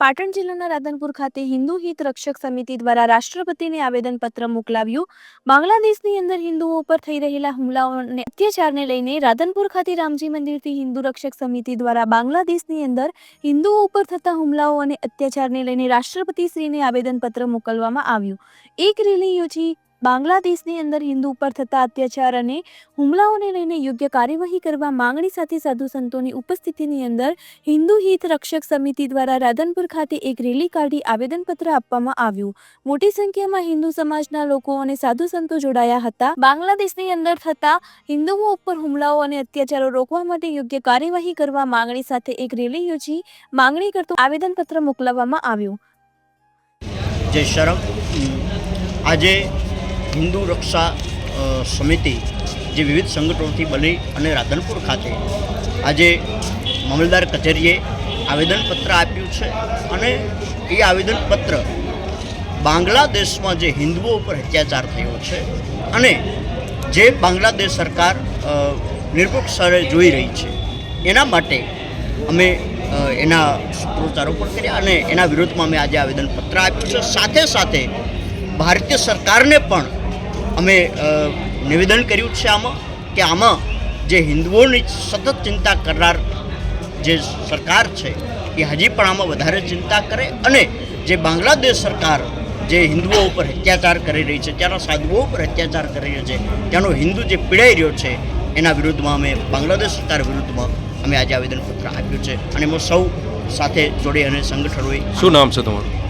પાટણ જિલ્લાના રાધનપુર ખાતે હિન્દુ હિત રક્ષક સમિતિ દ્વારા રાષ્ટ્રપતિને આવેદનપત્ર મોકલાવ્યું. બાંગ્લાદેશની અંદર હિન્દુઓ પર થઈ રહેલા હુમલાઓ અને અત્યાચારને લઈને રાધનપુર ખાતે રામજી મંદિરથી હિન્દુ રક્ષક સમિતિ દ્વારા બાંગ્લાદેશની અંદર હિન્દુઓ ઉપર થતા હુમલાઓ અને અત્યાચારને લઈને રાષ્ટ્રપતિશ્રીને આવેદનપત્ર મોકલવામાં આવ્યું. એક રેલી યોજી બાંગ્લાદેશની અંદર હિન્દુ ઉપર થતા અત્યાચાર અને હુમલાઓને લઈને યોગ્ય કાર્યવાહી કરવા માંગણી સાથે સાધુ સંતોની ઉપસ્થિતિની અંદર હિન્દુ હિત રક્ષક સમિતિ દ્વારા રાધનપુર ખાતે એક રેલી કાઢી આવેદનપત્ર આપવામાં આવ્યું. મોટી સંખ્યામાં હિન્દુ સમાજના લોકો અને સાધુ સંતો જોડાયા હતા. બાંગ્લાદેશની અંદર થતા હિન્દુઓ ઉપર હુમલાઓ અને અત્યાચારો રોકવા માટે યોગ્ય કાર્યવાહી કરવા માંગણી સાથે એક રેલી યોજી માંગણી કરતું આવેદનપત્ર મોકલવામાં આવ્યું. જય શરમ. આજે હિન્દુ રક્ષા સમિતિ જે વિવિધ સંગઠનોથી બની અને રાધનપુર ખાતે આજે મામલદાર કચેરીએ આવેદનપત્ર આપ્યું છે અને એ આવેદનપત્ર બાંગ્લાદેશમાં જે હિન્દુઓ ઉપર અત્યાચાર થયો છે અને જે બાંગ્લાદેશ સરકાર નિરપક્ષ સ્તરે જોઈ રહી છે, એના માટે અમે એના સૂત્રોચ્ચારો પણ કર્યા અને એના વિરોધમાં અમે આજે આવેદનપત્ર આપ્યું છે. સાથે સાથે ભારતીય સરકારને પણ અમે નિવેદન કર્યું છે આમાં કે આમાં જે હિન્દુઓની સતત ચિંતા કરનાર જે સરકાર છે, એ હજી પણ આમાં વધારે ચિંતા કરે અને જે બાંગ્લાદેશ સરકાર જે હિન્દુઓ ઉપર અત્યાચાર કરી રહી છે, ત્યાંના સાધુઓ ઉપર અત્યાચાર કરી રહ્યો છે, ત્યાંનો હિન્દુ જે પીડાઈ રહ્યો છે, એના વિરુદ્ધમાં અમે બાંગ્લાદેશ સરકાર વિરુદ્ધમાં અમે આજે આવેદનપત્ર આપ્યું છે અને એમાં સૌ સાથે જોડી અને સંગઠનોએ શું નામ છે તમારું?